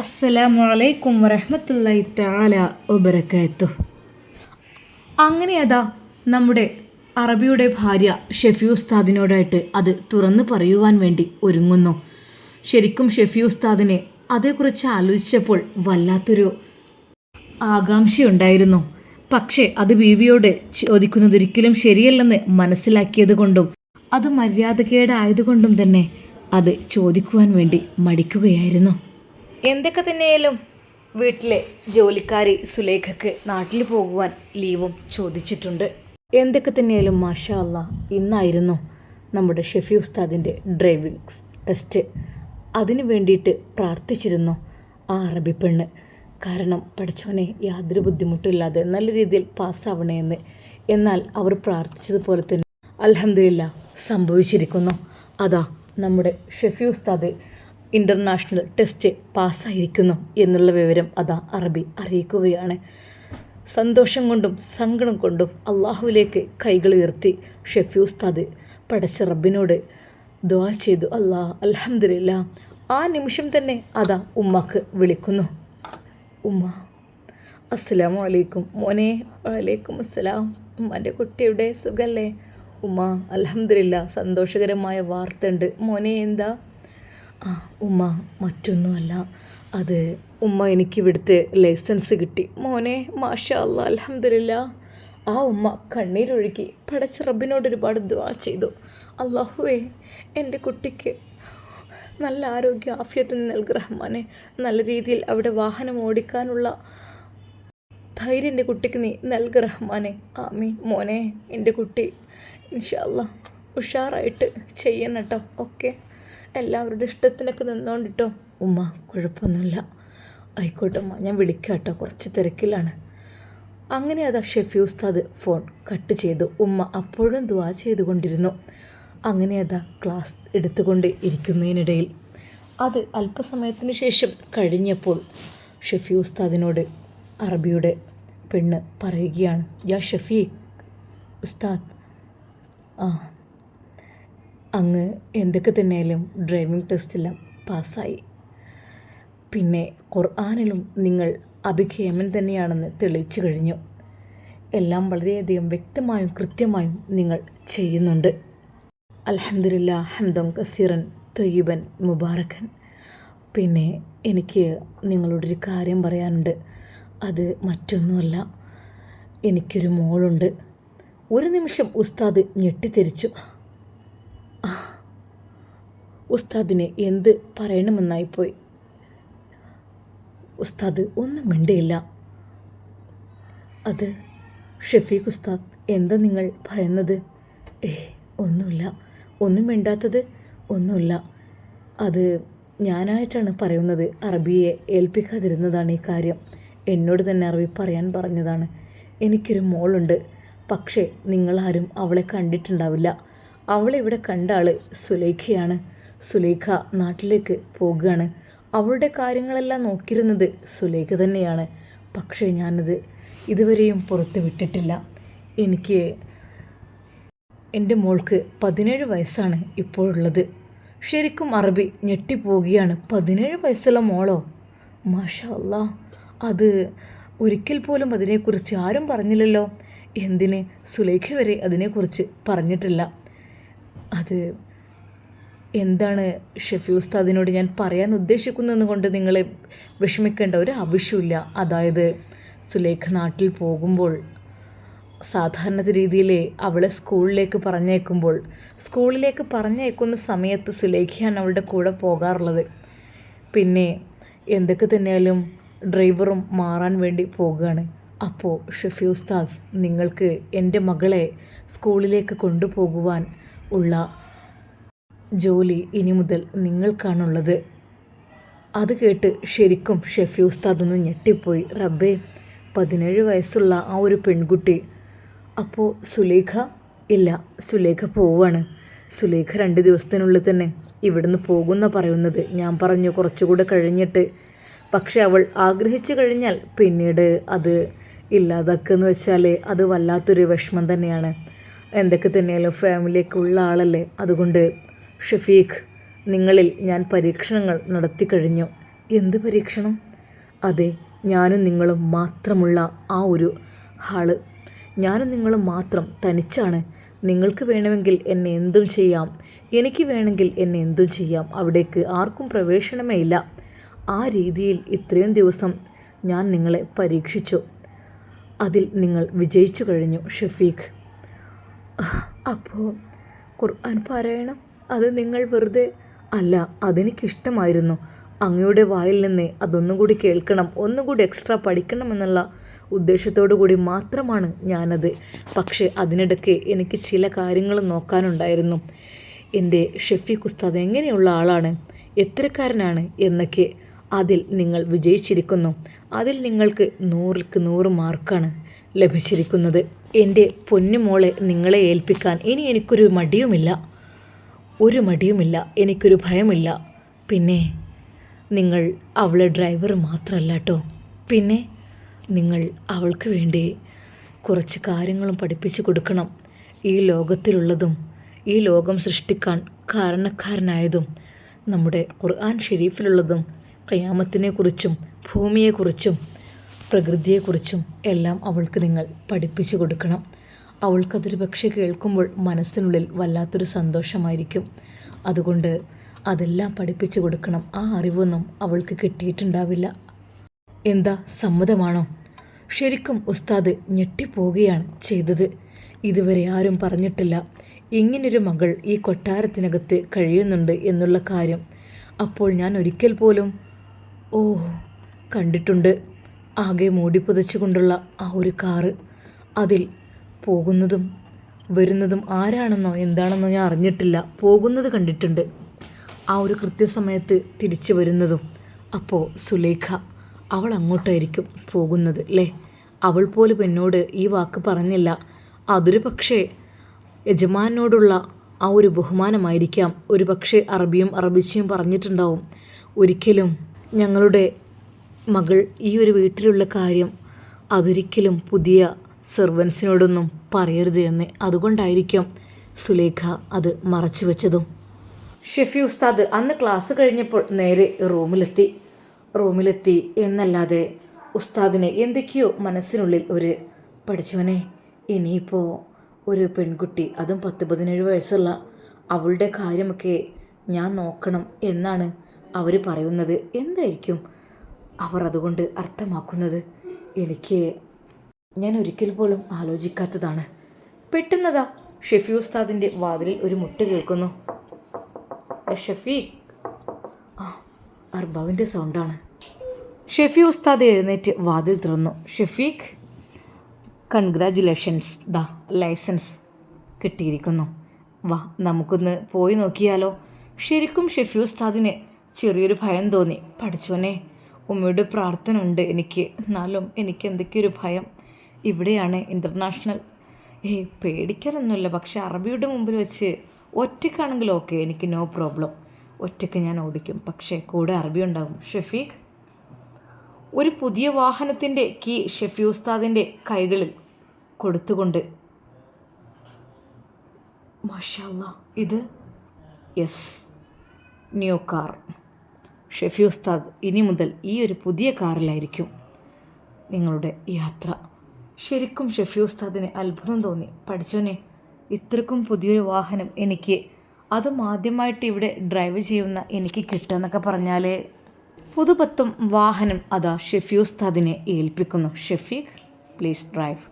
അസ്സലാമു അലൈക്കും വറഹ്മത്തുള്ളാഹി തആല ഒബരക്കയത്തു അങ്ങനെ അതാ നമ്മുടെ അറബിയുടെ ഭാര്യ ഷെഫി ഉസ്താദിനോടായിട്ട് അത് തുറന്നു പറയുവാൻ വേണ്ടി ഒരുങ്ങുന്നു. ശരിക്കും ഷെഫി ഉസ്താദിനെ അതേക്കുറിച്ച് ആലോചിച്ചപ്പോൾ വല്ലാത്തൊരു ആകാംക്ഷയുണ്ടായിരുന്നു. പക്ഷേ അത് ബീവിയോട് ചോദിക്കുന്നതൊരിക്കലും ശരിയല്ലെന്ന് മനസ്സിലാക്കിയത് കൊണ്ടും അത് മര്യാദകേടായതുകൊണ്ടും തന്നെ അത് ചോദിക്കുവാൻ വേണ്ടി മടിക്കുകയായിരുന്നു. എന്തൊക്കെ തന്നെയായാലും വീട്ടിലെ ജോലിക്കാരി സുലേഖക്ക് നാട്ടിൽ പോകുവാൻ ലീവും ചോദിച്ചിട്ടുണ്ട്. എന്തൊക്കെ തന്നെയായാലും മാഷാ അല്ല ഇന്നായിരുന്നു നമ്മുടെ ഷെഫി ഉസ്താദിന്റെ ഡ്രൈവിംഗ് ടെസ്റ്റ് അതിനു വേണ്ടിയിട്ട് പ്രാർത്ഥിച്ചിരുന്നു ആ അറബി പെണ്ണ്. കാരണം പഠിച്ചവനെ യാതൊരു ബുദ്ധിമുട്ടില്ലാതെ നല്ല രീതിയിൽ പാസ്സാവണേന്ന് എന്നാൽ അവർ പ്രാർത്ഥിച്ചതുപോലെ തന്നെ അലഹമില്ല സംഭവിച്ചിരിക്കുന്നു. അതാ നമ്മുടെ ഷെഫി ഉസ്താദ് ഇന്റർനാഷണൽ ടെസ്റ്റ് പാസ്സായിരിക്കുന്നു എന്നുള്ള വിവരം അതാ അറബി അറിയിക്കുകയാണ്. സന്തോഷം കൊണ്ടും സങ്കടം കൊണ്ടും അള്ളാഹുവിലേക്ക് കൈകൾ ഉയർത്തി ഷെഫി ഉസ്താദ് പടച്ച റബ്ബിനോട് ദ്വാ ചെയ്തു. അള്ളാഹ് അലഹമില്ല ആ നിമിഷം തന്നെ അതാ ഉമ്മക്ക് വിളിക്കുന്നു. ഉമ്മ അസ്സലാമു അലൈക്കും. മോനെ വലൈക്കും അസ്സലാം. ഉമ്മാന്റെ കുട്ടിയുടെ സുഖല്ലേ? ഉമ്മ അലഹമില്ല സന്തോഷകരമായ വാർത്തയുണ്ട് മോനെ എന്താ? ആ ഉമ്മ മറ്റൊന്നുമല്ല. അത് ഉമ്മ എനിക്ക് ഇവിടുത്തെ ലൈസൻസ് കിട്ടി. മോനെ മാഷാ അലഹമില്ല ആ ഉമ്മ കണ്ണീരൊഴുക്കി പടച്ച റബ്ബിനോട് ഒരുപാട് ദ്വാ ചെയ്തു. അള്ളാഹുവേ എന്റെ കുട്ടിക്ക് നല്ല ആരോഗ്യ ആഫിയത്ത് നൽകി റഹ്മാനെ. നല്ല രീതിയിൽ അവിടെ വാഹനം ഓടിക്കാനുള്ള ധൈര്യം എന്റെ കുട്ടിക്ക് നീ നൽകി റഹ്മാനെ. ആമീൻ. മോനെ എന്റെ കുട്ടി ഇൻഷല്ല ഉഷാറായിട്ട് ചെയ്യണം കേട്ടോ. ഓക്കെ. എല്ലാവരുടെ ഇഷ്ടത്തിനൊക്കെ നിന്നോണ്ടിട്ടോ? ഉമ്മ കുഴപ്പമൊന്നുമില്ല. ആയിക്കോട്ടെ ഉമ്മ ഞാൻ വിളിക്കാം കേട്ടോ കുറച്ച് തിരക്കിലാണ്. അങ്ങനെ അതാ ഷെഫി ഉസ്താദ് ഫോൺ കട്ട് ചെയ്തു. ഉമ്മ അപ്പോഴും ദുവാ ചെയ്തുകൊണ്ടിരുന്നു. അങ്ങനെ അതാ ക്ലാസ് എടുത്തുകൊണ്ട് ഇരിക്കുന്നതിനിടയിൽ. അത് അല്പസമയത്തിന് ശേഷം കഴിഞ്ഞപ്പോൾ ഷെഫി ഉസ്താദിനോട് അറബിയുടെ പെണ്ണ് പറയുകയാണ് യാ ഷെഫി ഉസ്താദ്. ആ അങ്ങ് എന്തൊക്കെ തന്നെയാലും ഡ്രൈവിംഗ് ടെസ്റ്റെല്ലാം പാസ്സായി. പിന്നെ ഖുർആാനിലും നിങ്ങൾ അഭിഖേമൻ തന്നെയാണെന്ന് തെളിയിച്ചു കഴിഞ്ഞു. എല്ലാം വളരെയധികം വ്യക്തമായും കൃത്യമായും നിങ്ങൾ ചെയ്യുന്നുണ്ട്. അലഹമില്ല ഹംദം കസീറൻ തൊയ്യബൻ മുബാറക്കൻ പിന്നെ എനിക്ക് നിങ്ങളോടൊരു കാര്യം പറയാനുണ്ട്. അത് മറ്റൊന്നുമല്ല. എനിക്കൊരു മോളുണ്ട്. ഒരു നിമിഷം ഉസ്താദ് ഞെട്ടിത്തിരിച്ചു. ഉസ്താദിന് എന്ത് പറയണമെന്നായിപ്പോയി. ഉസ്താദ് ഒന്നും മിണ്ടിയില്ല. അത് ഷെഫീഖ് ഉസ്താദ് എന്താ നിങ്ങൾ ഭയന്നത്? ഏ ഒന്നുമില്ല. ഒന്നും മിണ്ടാത്തത് ഒന്നുമില്ല. അത് ഞാനായിട്ടാണ് പറയുന്നത്. അറബിയെ ഏൽപ്പിക്കാതിരുന്നതാണ് ഈ കാര്യം. എന്നോട് തന്നെ അറബി പറയാൻ പറഞ്ഞതാണ്. എനിക്കൊരു മോളുണ്ട്. പക്ഷേ നിങ്ങളാരും അവളെ കണ്ടിട്ടുണ്ടാവില്ല. അവളിവിടെ കണ്ട ആൾ സുലേഖയാണ്. സുലേഖ നാട്ടിലേക്ക് പോകുകയാണ് അവളുടെ കാര്യങ്ങളെല്ലാം നോക്കിയിരുന്നത് സുലേഖ തന്നെയാണ്. പക്ഷേ ഞാനത് ഇതുവരെയും പുറത്ത് വിട്ടിട്ടില്ല. എനിക്ക് എന്റെ മോൾക്ക് പതിനേഴ് വയസ്സാണ് ഇപ്പോഴുള്ളത്. ശരിക്കും അറബി ഞെട്ടിപ്പോവുകയാണ്. പതിനേഴ് വയസ്സുള്ള മോളോ? മാഷാ അല്ലാ അത് ഒരിക്കൽ പോലും അതിനെക്കുറിച്ച് ആരും പറഞ്ഞില്ലല്ലോ. എന്തിന്? സുലേഖ വരെ അതിനെക്കുറിച്ച് പറഞ്ഞിട്ടില്ല. അത് എന്താണ് ഷെഫി ഉസ്താദിനോട് ഞാൻ പറയാൻ ഉദ്ദേശിക്കുന്നതെന്ന് കൊണ്ട് നിങ്ങൾ വിഷമിക്കേണ്ട ഒരു ആവശ്യമില്ല. അതായത് സുലേഖ നാട്ടിൽ പോകുമ്പോൾ സാധാരണ രീതിയിൽ അവളെ സ്കൂളിലേക്ക് പറഞ്ഞേക്കുമ്പോൾ സ്കൂളിലേക്ക് പറഞ്ഞേക്കുന്ന സമയത്ത് സുലേഖയാണ് അവളുടെ കൂടെ പോകാറുള്ളത്. പിന്നെ എന്തൊക്കെ തന്നെയാലും ഡ്രൈവറും മാറാൻ വേണ്ടി പോവുകയാണ് അപ്പോൾ ഷെഫി ഉസ്താദ് നിങ്ങൾക്ക് എന്റെ മകളെ സ്കൂളിലേക്ക് കൊണ്ടുപോകുവാൻ ഉള്ള ജോലി ഇനി മുതൽ നിങ്ങൾക്കാണുള്ളത്. അത് കേട്ട് ശരിക്കും ഷെഫി ഉസ്താദ് ഒന്ന് ഞെട്ടിപ്പോയി. റബ്ബേ പതിനേഴ് വയസ്സുള്ള ആ ഒരു പെൺകുട്ടി. അപ്പോൾ സുലേഖ? ഇല്ല സുലേഖ പോവാണ്. സുലേഖ രണ്ട് ദിവസത്തിനുള്ളിൽ തന്നെ ഇവിടുന്ന് പോകുന്ന പറയുന്നത്. ഞാൻ പറഞ്ഞു കുറച്ചുകൂടെ കഴിഞ്ഞിട്ട്. പക്ഷെ അവൾ ആഗ്രഹിച്ചു കഴിഞ്ഞാൽ പിന്നീട് അത് ഇല്ലാതാക്കുകയെന്ന് വെച്ചാൽ അത് വല്ലാത്തൊരു വിഷമം തന്നെയാണ്. എന്തൊക്കെ തന്നെയാലും ഫാമിലിയൊക്കെ ഉള്ള ആളല്ലേ. അതുകൊണ്ട് ഷഫീഖ് നിങ്ങളിൽ ഞാൻ പരീക്ഷണങ്ങൾ നടത്തി കഴിഞ്ഞു എന്ത് പരീക്ഷണം? അതെ ഞാനും നിങ്ങളും മാത്രമുള്ള ആ ഒരു ഹാൾ. ഞാനും നിങ്ങളും മാത്രം തനിച്ചാണ്. നിങ്ങൾക്ക് വേണമെങ്കിൽ എന്നെ എന്തും ചെയ്യാം. എനിക്ക് വേണമെങ്കിൽ എന്നെ എന്തും ചെയ്യാം. അവിടേക്ക് ആർക്കും പ്രവേശനമേ ഇല്ല. ആ രീതിയിൽ ഇത്രയും ദിവസം ഞാൻ നിങ്ങളെ പരീക്ഷിച്ചു. അതിൽ നിങ്ങൾ വിജയിച്ചു കഴിഞ്ഞു ഷഫീഖ്. അപ്പോൾ ഖുർആൻ പാരായണം? അത് നിങ്ങൾ വെറുതെ അല്ല അതെനിക്കിഷ്ടമായിരുന്നു. അങ്ങയുടെ വായിൽ നിന്ന് അതൊന്നും കൂടി കേൾക്കണം ഒന്നും കൂടി എക്സ്ട്രാ പഠിക്കണം എന്നുള്ള ഉദ്ദേശത്തോടു കൂടി മാത്രമാണ് ഞാനത്. പക്ഷേ അതിനിടയ്ക്ക് എനിക്ക് ചില കാര്യങ്ങൾ നോക്കാനുണ്ടായിരുന്നു. എന്റെ ഷെഫീഖ് ഉസ്താദ് എങ്ങനെയുള്ള ആളാണ് എത്രക്കാരനാണ് എന്നൊക്കെ അതിൽ നിങ്ങൾ വിജയിച്ചിരിക്കുന്നു. അതിൽ നിങ്ങൾക്ക് നൂറിൽക്ക് നൂറ് മാർക്കാണ് ലഭിച്ചിരിക്കുന്നത്. എന്റെ പൊന്നുമോളെ നിങ്ങളെ ഏൽപ്പിക്കാൻ ഇനി എനിക്കൊരു മടിയുമില്ല. ഒരു മടിയുമില്ല എനിക്കൊരു ഭയമില്ല. പിന്നെ നിങ്ങൾ അവളെ ഡ്രൈവർ മാത്രമല്ല കേട്ടോ പിന്നെ നിങ്ങൾ അവൾക്ക് വേണ്ടി കുറച്ച് കാര്യങ്ങളും പഠിപ്പിച്ചു കൊടുക്കണം. ഈ ലോകത്തിലുള്ളതും ഈ ലോകം സൃഷ്ടിക്കാൻ കാരണക്കാരനായതും നമ്മുടെ ഖുർആൻ ഷെരീഫിലുള്ളതും കയാമത്തിനെക്കുറിച്ചും ഭൂമിയെക്കുറിച്ചും പ്രകൃതിയെക്കുറിച്ചും എല്ലാം അവൾക്ക് നിങ്ങൾ പഠിപ്പിച്ചു കൊടുക്കണം. അവൾക്കതൊരു പക്ഷേ കേൾക്കുമ്പോൾ മനസ്സിനുള്ളിൽ വല്ലാത്തൊരു സന്തോഷമായിരിക്കും. അതുകൊണ്ട് അതെല്ലാം പഠിപ്പിച്ചു കൊടുക്കണം. ആ അറിവൊന്നും അവൾക്ക് കിട്ടിയിട്ടുണ്ടാവില്ല. എന്താ സമ്മതമാണോ? ശരിക്കും ഉസ്താദ് ഞെട്ടിപ്പോവുകയാണ് ചെയ്തത്. ഇതുവരെ ആരും പറഞ്ഞിട്ടില്ല. ഇങ്ങനൊരു മകൾ ഈ കൊട്ടാരത്തിനകത്ത് കഴിയുന്നുണ്ട് എന്നുള്ള കാര്യം. അപ്പോൾ ഞാൻ ഒരിക്കൽ പോലും ഓ കണ്ടിട്ടുണ്ട്. ആകെ മൂടിപ്പുതച്ചുകൊണ്ടുള്ള ആ ഒരു കാറ്. അതിൽ പോകുന്നതും വരുന്നതും ആരാണെന്നോ എന്താണെന്നോ ഞാൻ അറിഞ്ഞിട്ടില്ല. പോകുന്നത് കണ്ടിട്ടുണ്ട്. ആ ഒരു കൃത്യസമയത്ത് തിരിച്ചു വരുന്നതും. അപ്പോൾ സുലേഖ അവൾ അങ്ങോട്ടായിരിക്കും പോകുന്നത് അല്ലേ അവൾ പോലും എന്നോട് ഈ വാക്ക് പറഞ്ഞില്ല. അതൊരു പക്ഷേ യജമാനോടുള്ള ആ ഒരു ബഹുമാനമായിരിക്കാം. ഒരു പക്ഷേ അറബിയും അറബിച്ചയും പറഞ്ഞിട്ടുണ്ടാവും. ഒരിക്കലും ഞങ്ങളുടെ മകൾ ഈ ഒരു വീട്ടിലുള്ള കാര്യം അതൊരിക്കലും പുതിയ സെർവൻസിനോടൊന്നും പറയരുത് എന്ന് അതുകൊണ്ടായിരിക്കും സുലേഖ അത് മറച്ചു വെച്ചതും. ഷെഫി ഉസ്താദ് അന്ന് ക്ലാസ് കഴിഞ്ഞപ്പോൾ നേരെ റൂമിലെത്തി. റൂമിലെത്തി എന്നല്ലാതെ ഉസ്താദിനെ എന്തൊക്കെയോ മനസ്സിനുള്ളിൽ ഒരു പഠിച്ചവനെ ഇനിയിപ്പോൾ ഒരു പെൺകുട്ടി അതും പത്ത് പതിനേഴ് വയസ്സുള്ള അവളുടെ കാര്യമൊക്കെ ഞാൻ നോക്കണം എന്നാണ് അവർ പറയുന്നത്. എന്തായിരിക്കും അവർ അതുകൊണ്ട് അർത്ഥമാക്കുന്നത്? എനിക്ക് ഞാൻ ഒരിക്കൽ പോലും ആലോചിക്കാത്തതാണ്. പെട്ടെന്നതാ ഷെഫി ഉസ്താദിന്റെ വാതിലിൽ ഒരു മുട്ട് കേൾക്കുന്നു. "ഏ, ആ അർബാവിന്റെ സൗണ്ടാണ്. ഷെഫി ഉസ്താദ് എഴുന്നേറ്റ് വാതിൽ തുറന്നു. ഷെഫീഖ് കൺഗ്രാറ്റുലേഷൻസ് ദ ലൈസൻസ് കിട്ടിയിരിക്കുന്നു. വാ നമുക്കൊന്ന് പോയി നോക്കിയാലോ. ശരിക്കും ഷെഫി ഉസ്താദിന് ചെറിയൊരു ഭയം തോന്നി. പഠിച്ചോനെ ഉമ്മയുടെ പ്രാർത്ഥന ഉണ്ട് എനിക്ക്. എന്നാലും എനിക്ക് എന്തൊക്കെയൊരു ഭയം. ഇവിടെയാണ് ഇന്റർനാഷണൽ ഏയ് പേടിക്കാനൊന്നുമില്ല. പക്ഷേ അറബിയുടെ മുമ്പിൽ വെച്ച് ഒറ്റയ്ക്കാണെങ്കിൽ ഓക്കെ എനിക്ക് നോ പ്രോബ്ലം ഒറ്റയ്ക്ക് ഞാൻ ഓടിക്കും. പക്ഷേ കൂടെ അറബി ഉണ്ടാകും. ഷെഫീഖ് ഒരു പുതിയ വാഹനത്തിന്റെ കീ ഷെഫി ഉസ്താദിന്റെ കൈകളിൽ കൊടുത്തുകൊണ്ട്. മാഷല്ല ഇത്? യെസ് ന്യൂ കാർ ഷെഫി ഉസ്താദ് ഇനി മുതൽ ഈ ഒരു പുതിയ കാറിലായിരിക്കും നിങ്ങളുടെ യാത്ര. ശരിക്കും ഷെഫി ഉസ്താദിന് അത്ഭുതം തോന്നി. പഠിച്ചോനെ ഇത്രക്കും പുതിയൊരു വാഹനം എനിക്ക്. അതും ആദ്യമായിട്ട് ഇവിടെ ഡ്രൈവ് ചെയ്യുന്ന എനിക്ക് കിട്ടുക പറഞ്ഞാൽ പുതുപത്തും വാഹനം അതാ ഷെഫി ഉസ്താദിനെ ഏൽപ്പിക്കുന്നു. ഷെഫീഖ് പ്ലീസ് ഡ്രൈവ്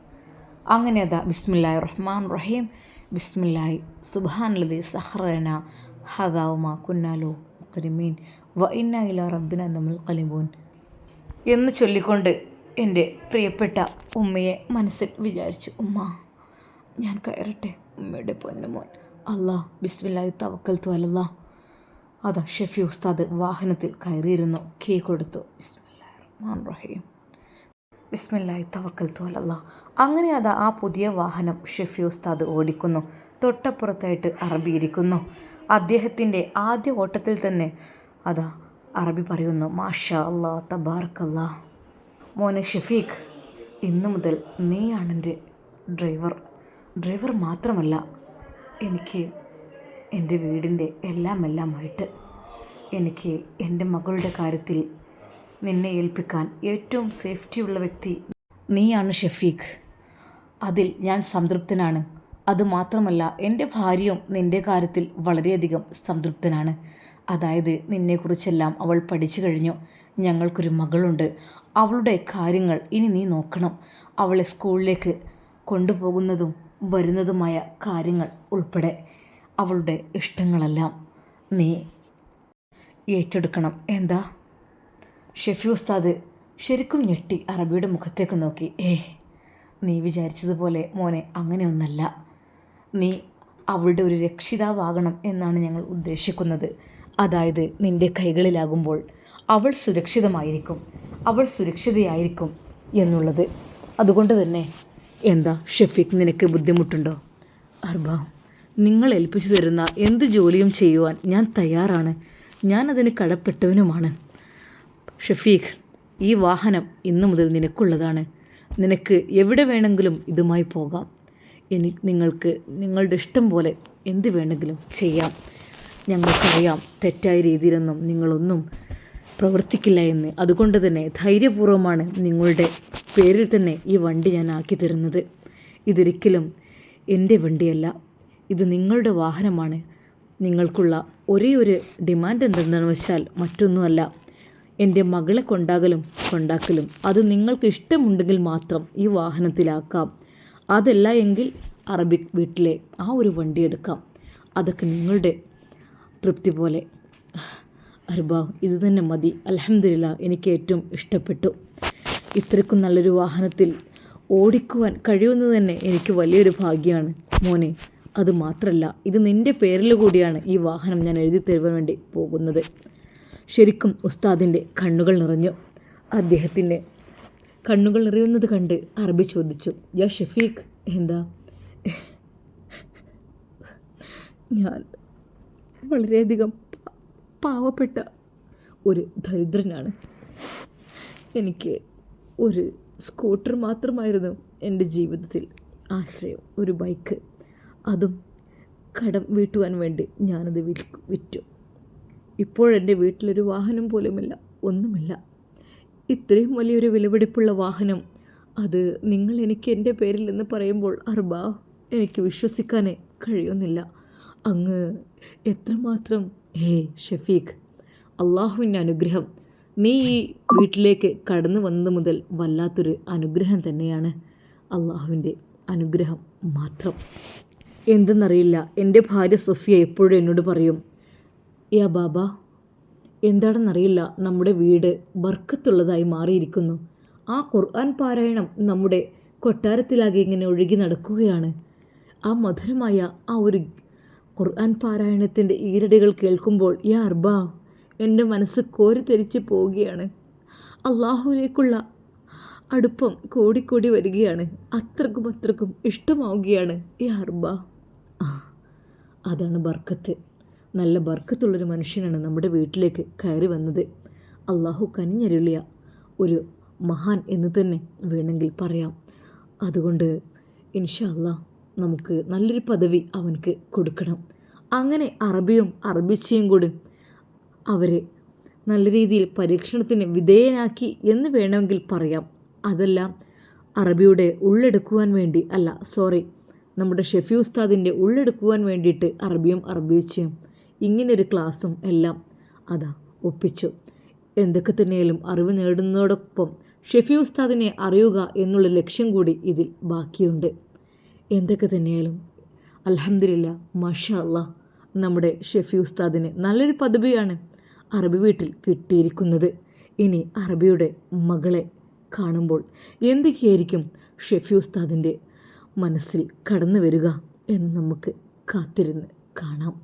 അങ്ങനെ അതാ ബിസ്മില്ലായ് റഹ്മാൻ റഹീം. ബിസ്മില്ലാഹി സുബാൻലതി സഹ്റന ഹദാവുമ കുന്നാലോ മുക്കരിമീൻ വ ഇന്ന ഇല റബ്ബിന നമ്മൾ കലിബൂൻ. എന്ന് ചൊല്ലിക്കൊണ്ട് എന്റെ പ്രിയപ്പെട്ട ഉമ്മയെ മനസ്സിൽ വിചാരിച്ചു ഉമ്മ ഞാൻ കയറട്ടെ. ഉമ്മയുടെ പൊന്നുമോൻ അല്ലാ ബിസ്മില്ലാഹി തവക്കൽ തോലല്ല അതാ ഷെഫി ഉസ്താദ് വാഹനത്തിൽ കയറിയിരുന്നു. കീ കൊടുത്തു. ബിസ്മില്ലാഹി റഹ്മാൻ റഹീം. ബിസ്മില്ലാഹി തവക്കൽ തോലല്ല അങ്ങനെ അതാ ആ പുതിയ വാഹനം ഷെഫി ഉസ്താദ് ഓടിക്കുന്നു. തൊട്ടപ്പുറത്തായിട്ട് അറബിയിരിക്കുന്നു അദ്ദേഹത്തിന്റെ ആദ്യ ഓട്ടത്തിൽ തന്നെ അതാ അറബി പറയുന്നു മാഷ അല്ലാ തബാർക്കല്ലാ മോനെ ഷഫീഖ് ഇന്നു മുതൽ നീയാണ് എന്റെ ഡ്രൈവർ. ഡ്രൈവർ മാത്രമല്ല എനിക്ക് എന്റെ വീടിന്റെ എല്ലാം എല്ലാമായിട്ട് എനിക്ക് എന്റെ മകളുടെ കാര്യത്തിൽ നിന്നെ ഏൽപ്പിക്കാൻ ഏറ്റവും സേഫ്റ്റിയുള്ള വ്യക്തി നീയാണ് ഷഫീഖ്. അതിൽ ഞാൻ സംതൃപ്തനാണ്. അതുമാത്രമല്ല എന്റെ ഭാര്യയും നിന്റെ കാര്യത്തിൽ വളരെയധികം സംതൃപ്തനാണ്. അതായത് നിന്നെക്കുറിച്ചെല്ലാം അവൾ പഠിച്ചു കഴിഞ്ഞു. ഞങ്ങൾക്കൊരു മകളുണ്ട്. അവളുടെ കാര്യങ്ങൾ ഇനി നീ നോക്കണം. അവളെ സ്കൂളിലേക്ക് കൊണ്ടുപോകുന്നതും വരുന്നതുമായ കാര്യങ്ങൾ ഉൾപ്പെടെ അവളുടെ ഇഷ്ടങ്ങളെല്ലാം നീ ഏറ്റെടുക്കണം. എന്താ? ഷെഫി ഉസ്താദ് ശരിക്കും ഞെട്ടി അറബിയുടെ മുഖത്തേക്ക് നോക്കി. ഏ നീ വിചാരിച്ചതുപോലെ മോനെ അങ്ങനെയൊന്നല്ല. നീ അവളുടെ ഒരു രക്ഷിതാവാകണം എന്നാണ് ഞങ്ങൾ ഉദ്ദേശിക്കുന്നത്. അതായത് നിന്റെ കൈകളിലാകുമ്പോൾ അവൾ സുരക്ഷിതമായിരിക്കും. അവൾ സുരക്ഷിതയായിരിക്കും എന്നുള്ളത്. അതുകൊണ്ട് തന്നെ എന്താ ഷെഫീഖ് നിനക്ക് ബുദ്ധിമുട്ടുണ്ടോ? അർബ നിങ്ങൾ ഏൽപ്പിച്ചു തരുന്ന എന്ത് ജോലിയും ചെയ്യുവാൻ ഞാൻ തയ്യാറാണ്. ഞാൻ അതിന് കടപ്പെട്ടവനുമാണ്. ഷഫീഖ് ഈ വാഹനം ഇന്നു മുതൽ നിനക്കുള്ളതാണ്. നിനക്ക് എവിടെ വേണമെങ്കിലും ഇതുമായി പോകാം. ഇനി നിങ്ങൾക്ക് നിങ്ങളുടെ ഇഷ്ടം പോലെ എന്ത് വേണമെങ്കിലും ചെയ്യാം. ഞങ്ങൾക്കറിയാം തെറ്റായ രീതിയിലൊന്നും നിങ്ങളൊന്നും പ്രവർത്തിക്കില്ല എന്ന്. അതുകൊണ്ട് തന്നെ ധൈര്യപൂർവമാണ് നിങ്ങളുടെ പേരിൽ തന്നെ ഈ വണ്ടി ഞാൻ ആക്കി തരുന്നത്. ഇതൊരിക്കലും എന്റെ വണ്ടിയല്ല. ഇത് നിങ്ങളുടെ വാഹനമാണ്. നിങ്ങൾക്കുള്ള ഒരേ ഒരു ഡിമാൻഡ് എന്തെന്ന് വെച്ചാൽ മറ്റൊന്നുമല്ല. എന്റെ മകളെ കൊണ്ടാകലും കൊണ്ടാക്കലും. അത് നിങ്ങൾക്ക് ഇഷ്ടമുണ്ടെങ്കിൽ മാത്രം ഈ വാഹനത്തിലാക്കാം. അതല്ല എങ്കിൽ അറബിക് വീട്ടിലെ ആ ഒരു വണ്ടി എടുക്കാം. അതൊക്കെ നിങ്ങളുടെ തൃപ്തി പോലെ അർബാവ് ഇത് തന്നെ മതി. അലഹമില്ല എനിക്ക് ഏറ്റവും ഇഷ്ടപ്പെട്ടു. ഇത്രക്കും നല്ലൊരു വാഹനത്തിൽ ഓടിക്കുവാൻ കഴിയുന്നത് തന്നെ എനിക്ക് വലിയൊരു ഭാഗ്യമാണ്. മോനെ അത് മാത്രമല്ല ഇത് നിന്റെ പേരിൽ കൂടിയാണ് ഈ വാഹനം ഞാൻ എഴുതി തരുവാൻ വേണ്ടി പോകുന്നത്. ശരിക്കും ഉസ്താദിന്റെ കണ്ണുകൾ നിറഞ്ഞു. അദ്ദേഹത്തിന്റെ കണ്ണുകൾ നിറയുന്നത് കണ്ട് അറബി ചോദിച്ചു യാ ഷഫീഖ് എന്താ? ഞാൻ വളരെയധികം പാവപ്പെട്ട ഒരു ദരിദ്രനാണ്. എനിക്ക് ഒരു സ്കൂട്ടർ മാത്രമായിരുന്നു എന്റെ ജീവിതത്തിൽ ആശ്രയം ഒരു ബൈക്ക്. അതും കടം വീട്ടുവാൻ വേണ്ടി ഞാനത് വിറ്റു. ഇപ്പോഴെന്റെ വീട്ടിലൊരു വാഹനം പോലുമില്ല ഒന്നുമില്ല. ഇത്രയും വലിയൊരു വിലപിടിപ്പുള്ള വാഹനം അത് നിങ്ങൾ എനിക്ക് എന്റെ പേരിൽ എന്ന് പറയുമ്പോൾ അർബാ എനിക്ക് വിശ്വസിക്കാനേ കഴിയുന്നില്ല. അങ്ങ് എത്രമാത്രം ഹേ ഷഫീഖ് അള്ളാഹുവിന്റെ അനുഗ്രഹം. നീ ഈ വീട്ടിലേക്ക് കടന്നു വന്നത് മുതൽ വല്ലാത്തൊരു അനുഗ്രഹം തന്നെയാണ്. അള്ളാഹുവിന്റെ അനുഗ്രഹം മാത്രം. എന്തെന്നറിയില്ല എന്റെ ഭാര്യ സഫിയ എപ്പോഴും എന്നോട് പറയും യാ ബാബ എന്താണെന്നറിയില്ല നമ്മുടെ വീട് ബർക്കത്തുള്ളതായി മാറിയിരിക്കുന്നു. ആ ഖുർആൻ പാരായണം നമ്മുടെ കൊട്ടാരത്തിലാകെ ഇങ്ങനെ ഒഴുകി നടക്കുകയാണ്. ആ മധുരമായ ആ ഒരു ഖുർആൻ പാരായണത്തിന്റെ ഈരടികൾ കേൾക്കുമ്പോൾ യാ അർബാ എന്റെ മനസ്സ് കോരിത്തെരിച്ച് പോവുകയാണ്. അള്ളാഹുവിലേക്കുള്ള അടുപ്പം കൂടിക്കൂടി വരികയാണ്. അത്രക്കും അത്രക്കും ഇഷ്ടമാവുകയാണ്. ഈ അർബ അതാണ് ബർക്കത്ത്. നല്ല ബർക്കത്തുള്ളൊരു മനുഷ്യനാണ് നമ്മുടെ വീട്ടിലേക്ക് കയറി വന്നത്. അള്ളാഹു കനിഞ്ഞരുളിയ ഒരു മഹാൻ എന്ന് തന്നെ വേണമെങ്കിൽ പറയാം. അതുകൊണ്ട് ഇൻഷാ അള്ളാഹ് നമുക്ക് നല്ലൊരു പദവി അവനക്ക് കൊടുക്കണം. അങ്ങനെ അറബിയും അറബിച്ചയും കൂടി അവരെ നല്ല രീതിയിൽ പരീക്ഷണത്തിന് വിധേയനാക്കി എന്ന് വേണമെങ്കിൽ പറയാം. അതെല്ലാം അറബിയുടെ ഉള്ളെടുക്കുവാൻ വേണ്ടി അല്ല സോറി നമ്മുടെ ഷെഫി ഉസ്താദിന്റെ ഉള്ളെടുക്കുവാൻ വേണ്ടിയിട്ട് അറബിയും അറബിച്ചയും ഇങ്ങനൊരു ക്ലാസ്സും എല്ലാം അതാ ഒപ്പിച്ചു. എന്തൊക്കെ തന്നെയാലും അറിവ് നേടുന്നതോടൊപ്പം ഷെഫി ഉസ്താദിനെ അറിയുക എന്നുള്ള ലക്ഷ്യം കൂടി ഇതിൽ ബാക്കിയുണ്ട്. എന്തൊക്കെ തന്നെയാലും. അലഹമില്ല മാഷാ അല്ലാ നമ്മുടെ ഷെഫി ഉസ്താദിന് നല്ലൊരു പദവിയാണ് അറബി വീട്ടിൽ കിട്ടിയിരിക്കുന്നത്. ഇനി അറബിയുടെ മകളെ കാണുമ്പോൾ എന്തൊക്കെയായിരിക്കും ഷെഫി ഉസ്താദിന്റെ മനസ്സിൽ കടന്നു വരിക എന്ന് നമുക്ക് കാത്തിരുന്ന് കാണാം.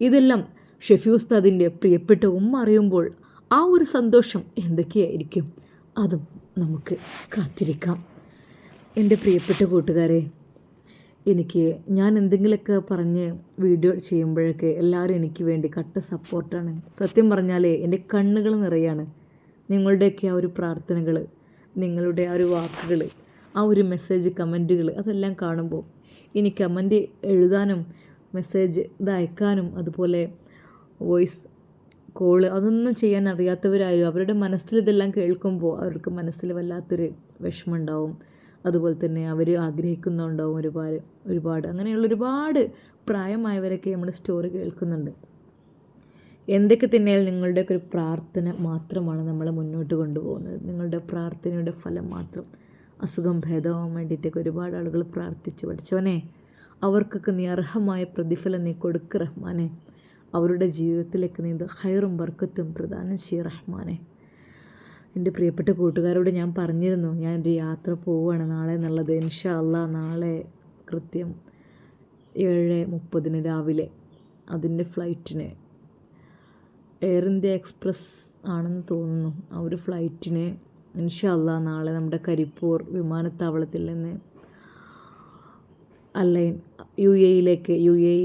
ഇതെല്ലാം ഷെഫി ഉസ്താദിന്റെ പ്രിയപ്പെട്ട ഉമ്മ അറിയുമ്പോൾ ആ ഒരു സന്തോഷം എന്തൊക്കെയായിരിക്കും അതും നമുക്ക് കാത്തിരിക്കാം. എന്റെ പ്രിയപ്പെട്ട കൂട്ടുകാരെ എനിക്ക് ഞാൻ എന്തെങ്കിലുമൊക്കെ പറഞ്ഞ് വീഡിയോ ചെയ്യുമ്പോഴൊക്കെ എല്ലാവരും എനിക്ക് വേണ്ടി കട്ട സപ്പോർട്ടാണ്. സത്യം പറഞ്ഞാൽ എന്റെ കണ്ണുകൾ നിറയാണ്. നിങ്ങളുടെയൊക്കെ ആ ഒരു പ്രാർത്ഥനകൾ നിങ്ങളുടെ ആ ഒരു വാക്കുകൾ ആ ഒരു മെസ്സേജ് കമന്റുകൾ അതെല്ലാം കാണുമ്പോൾ ഇനി കമന്റ് എഴുതാനും മെസ്സേജ് ഇത് അയക്കാനും അതുപോലെ വോയിസ് കോൾ അതൊന്നും ചെയ്യാൻ അറിയാത്തവരായാലും അവരുടെ മനസ്സിൽ ഇതെല്ലാം കേൾക്കുമ്പോൾ അവർക്ക് മനസ്സിൽ വല്ലാത്തൊരു വിഷമമുണ്ടാവും അതുപോലെ തന്നെ അവർ ആഗ്രഹിക്കുന്നുണ്ടാവും ഒരുപാട് ഒരുപാട്. അങ്ങനെയുള്ള ഒരുപാട് പ്രായമായവരൊക്കെ നമ്മൾ സ്റ്റോറി കേൾക്കുന്നുണ്ട്. എന്തൊക്കെ തന്നെയാലും നിങ്ങളുടെയൊക്കെ ഒരു പ്രാർത്ഥന മാത്രമാണ് നമ്മളെ മുന്നോട്ട് കൊണ്ടുപോകുന്നത്. നിങ്ങളുടെ പ്രാർത്ഥനയുടെ ഫലം മാത്രം. അസുഖം ഭേദമാവാൻ വേണ്ടിയിട്ടൊക്കെ ഒരുപാട് ആളുകൾ പ്രാർത്ഥിച്ചു പഠിച്ചവനെ അവർക്കൊക്കെ നീ അർഹമായ പ്രതിഫലം നീ കൊടുക്ക് റഹ്മാനെ. അവരുടെ ജീവിതത്തിലേക്ക് നീ ഹൈറും ബർക്കത്തും പ്രദാനം ചെയ്യ റഹ്മാനെ. എന്റെ പ്രിയപ്പെട്ട കൂട്ടുകാരോട് ഞാൻ പറഞ്ഞിരുന്നു ഞാൻ എന്റെ യാത്ര പോവുകയാണ് നാളെ എന്നുള്ളത്. ഇൻഷാ അല്ലാ നാളെ കൃത്യം ഏഴ് മുപ്പതിന് രാവിലെ അതിന്റെ ഫ്ലൈറ്റിന് എയർ ഇന്ത്യ എക്സ്പ്രസ് ആണെന്ന് തോന്നുന്നു. ആ ഒരു ഫ്ലൈറ്റിന് ഇൻഷല്ല നാളെ നമ്മുടെ കരിപ്പൂർ വിമാനത്താവളത്തിൽ നിന്ന് അല്ലൈൻ യു എയിലേക്ക് യു എ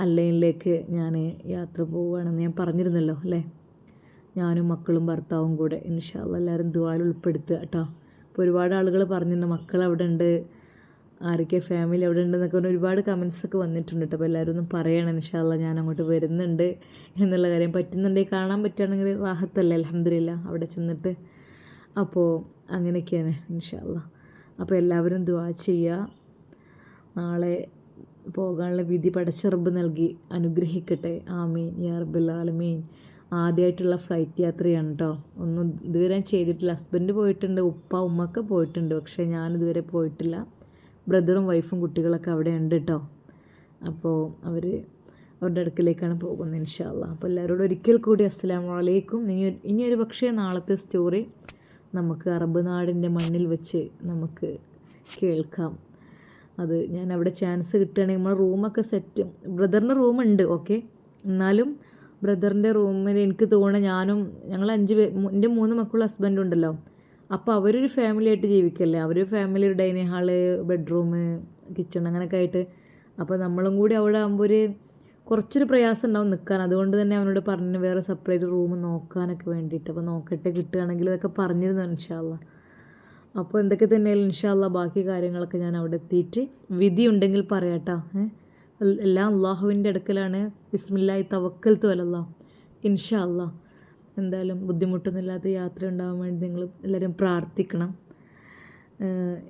അല്ലൈനിലേക്ക് ഞാൻ യാത്ര പോവുകയാണെന്ന് ഞാൻ പറഞ്ഞിരുന്നല്ലോ അല്ലേ? ഞാനും മക്കളും ഭർത്താവും കൂടെ. ഇൻഷാല്ല എല്ലാവരും ദ്വാൽ ഉൾപ്പെടുത്തുക കേട്ടോ. അപ്പോൾ ഒരുപാട് ആളുകൾ പറഞ്ഞിട്ടുണ്ട് മക്കൾ അവിടെ ഉണ്ട് ആരൊക്കെ ഫാമിലി അവിടെ ഉണ്ടെന്നൊക്കെ പറഞ്ഞ് ഒരുപാട് കമൻസ് ഒക്കെ വന്നിട്ടുണ്ട് കേട്ടോ. അപ്പോൾ എല്ലാവരും ഒന്ന് പറയണം ഇൻഷാല്ല ഞാൻ അങ്ങോട്ട് വരുന്നുണ്ട് എന്നുള്ള കാര്യം. പറ്റുന്നുണ്ടെങ്കിൽ കാണാൻ പറ്റുകയാണെങ്കിൽ റാഹത്തല്ലേ അലഹമില്ല അവിടെ ചെന്നിട്ട്. അപ്പോൾ അങ്ങനെയൊക്കെയാണ് ഇൻഷാല്ല അപ്പോൾ എല്ലാവരും ദ്വാ ചെയ്യുക. നാളെ പോകാനുള്ള വിധി പടച്ചെറുബ് നൽകി. അനുഗ്രഹിക്കട്ടെ. ആമീൻ. യാ റബ്ബുൽ ആലമീൻ. ആദ്യമായിട്ടുള്ള ഫ്ലൈറ്റ് യാത്രയാണ് കേട്ടോ ഒന്നും ഇതുവരെ ചെയ്തിട്ടില്ല. ഹസ്ബൻഡ് പോയിട്ടുണ്ട് ഉപ്പ ഉമ്മയൊക്കെ പോയിട്ടുണ്ട്. പക്ഷേ ഞാനിതുവരെ പോയിട്ടില്ല. ബ്രദറും വൈഫും കുട്ടികളൊക്കെ അവിടെ ഉണ്ട് കേട്ടോ അപ്പോൾ അവർ അവരുടെ അടുക്കിലേക്കാണ് പോകുന്നത് ഇൻഷാല്ല അപ്പോൾ എല്ലാവരോടും ഒരിക്കൽ കൂടി അസ്സലാം വലൈക്കും ഇനി ഇനി ഒരു പക്ഷേ നാളത്തെ സ്റ്റോറി നമുക്ക് അറബ് നാടിന്റെ മണ്ണിൽ വെച്ച് നമുക്ക് കേൾക്കാം. അത് ഞാൻ അവിടെ ചാൻസ് കിട്ടുകയാണെങ്കിൽ നമ്മൾ റൂമൊക്കെ സെറ്റ് ബ്രദറിന്റെ റൂമുണ്ട് ഓക്കെ എന്നാലും ബ്രദറിന്റെ റൂമിൽ എനിക്ക് തോന്നുന്നു ഞാനും ഞങ്ങൾ അഞ്ച് പേർ എന്റെ മൂന്ന് മക്കളുടെ ഹസ്ബൻഡ് ഉണ്ടല്ലോ. അപ്പോൾ അവരൊരു ഫാമിലി ആയിട്ട് ജീവിക്കല്ലേ? അവർ family dining hall bedroom kitchen അങ്ങനെയൊക്കെ ആയിട്ട്. അപ്പോൾ നമ്മളും കൂടി അവിടെ ആകുമ്പോൾ ഒരു കുറച്ചൊരു പ്രയാസം ഉണ്ടാവും നിൽക്കാൻ. അതുകൊണ്ട് തന്നെ അവനോട് പറഞ്ഞു വേറെ സെപ്പറേറ്റ് റൂം നോക്കാനൊക്കെ വേണ്ടിയിട്ട്. അപ്പോൾ നോക്കട്ടെ കിട്ടുകയാണെങ്കിൽ ഇതൊക്കെ പറഞ്ഞിരുന്നു ഇൻഷാല്ല അപ്പോൾ എന്തൊക്കെ തന്നെയാലും ഇൻഷാല്ല ബാക്കി കാര്യങ്ങളൊക്കെ ഞാൻ അവിടെ എത്തിയിട്ട് വിധി ഉണ്ടെങ്കിൽ പറയാട്ടോ ഏഹ് എല്ലാം അള്ളാഹുവിന്റെ അടുക്കലാണ്. ബിസ്മില്ലായി തവക്കൽത്തു തോലല്ല ഇൻഷാ അല്ലാ എന്തായാലും ബുദ്ധിമുട്ടൊന്നുമില്ലാത്ത യാത്ര ഉണ്ടാകാൻ വേണ്ടി നിങ്ങൾ എല്ലാവരും പ്രാർത്ഥിക്കണം.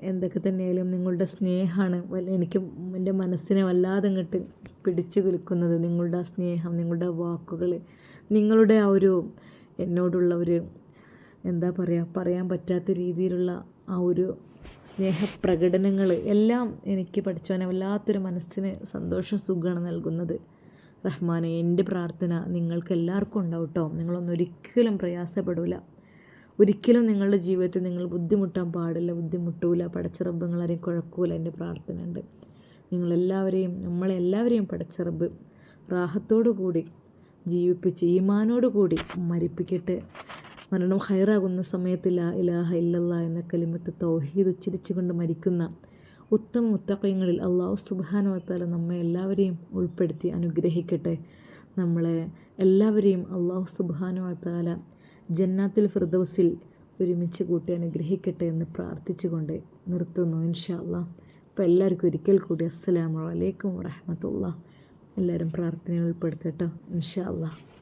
എന്തൊക്കെ തന്നെയായാലും നിങ്ങളുടെ സ്നേഹമാണ്. എനിക്ക് എന്റെ മനസ്സിനെ വല്ലാതെ ഇങ്ങോട്ട് പിടിച്ചു കുലുക്കുന്നത് നിങ്ങളുടെ ആ സ്നേഹം നിങ്ങളുടെ വാക്കുകൾ നിങ്ങളുടെ ആ ഒരു എന്നോടുള്ള ഒരു എന്താ പറയുക പറയാൻ പറ്റാത്ത രീതിയിലുള്ള ആ ഒരു സ്നേഹപ്രകടനങ്ങൾ എല്ലാം എനിക്ക് പഠിച്ചവനെ വല്ലാത്തൊരു മനസ്സിന് സന്തോഷം സുഖമാണ് നൽകുന്നത്. റഹ്മാനെ എന്റെ പ്രാർത്ഥന നിങ്ങൾക്ക് എല്ലാവർക്കും ഉണ്ടാവും കേട്ടോ നിങ്ങളൊന്നൊരിക്കലും പ്രയാസപ്പെടില്ല ഒരിക്കലും നിങ്ങളുടെ ജീവിതത്തിൽ നിങ്ങൾ ബുദ്ധിമുട്ടാൻ പാടില്ല ബുദ്ധിമുട്ടൂല പടച്ചിറബുങ്ങളാരെയും കുഴക്കൂല എന്റെ പ്രാർത്ഥന ഉണ്ട്. നിങ്ങളെല്ലാവരെയും നമ്മളെല്ലാവരെയും പടച്ചിറബ് റാഹത്തോടു കൂടി ജീവിപ്പിച്ച് ഈമാനോട് കൂടി മരിപ്പിക്കട്ടെ. മരണം ഹൈറാകുന്ന സമയത്ത് ലാ ഇലാഹ ഇല്ലല്ല എന്ന കലിമത്ത് തൗഹീദ് ഉച്ചരിച്ചുകൊണ്ട് മരിക്കുന്ന ഉത്തമ മുത്തക്കയങ്ങളിൽ അള്ളാഹു സുബാനുവത്താല നമ്മെ എല്ലാവരെയും ഉൾപ്പെടുത്തി അനുഗ്രഹിക്കട്ടെ. നമ്മളെ എല്ലാവരെയും അള്ളാഹു സുബാനുവത്താല ജന്നാത്തിൽ ഫിർദൗസിൽ ഒരുമിച്ച് കൂട്ടി അനുഗ്രഹിക്കട്ടെ എന്ന് പ്രാർത്ഥിച്ചുകൊണ്ട് നിർത്തുന്നു ഇൻഷാ അള്ളാഹ് എല്ലാവർക്കും ഒരിക്കൽ കൂടി അസ്സലാമലൈക്കും വറഹമത്തുള്ള എല്ലാവരും പ്രാർത്ഥനയിൽ ഉൾപ്പെടുത്തട്ടോ ഇൻഷാ അള്ളാഹ്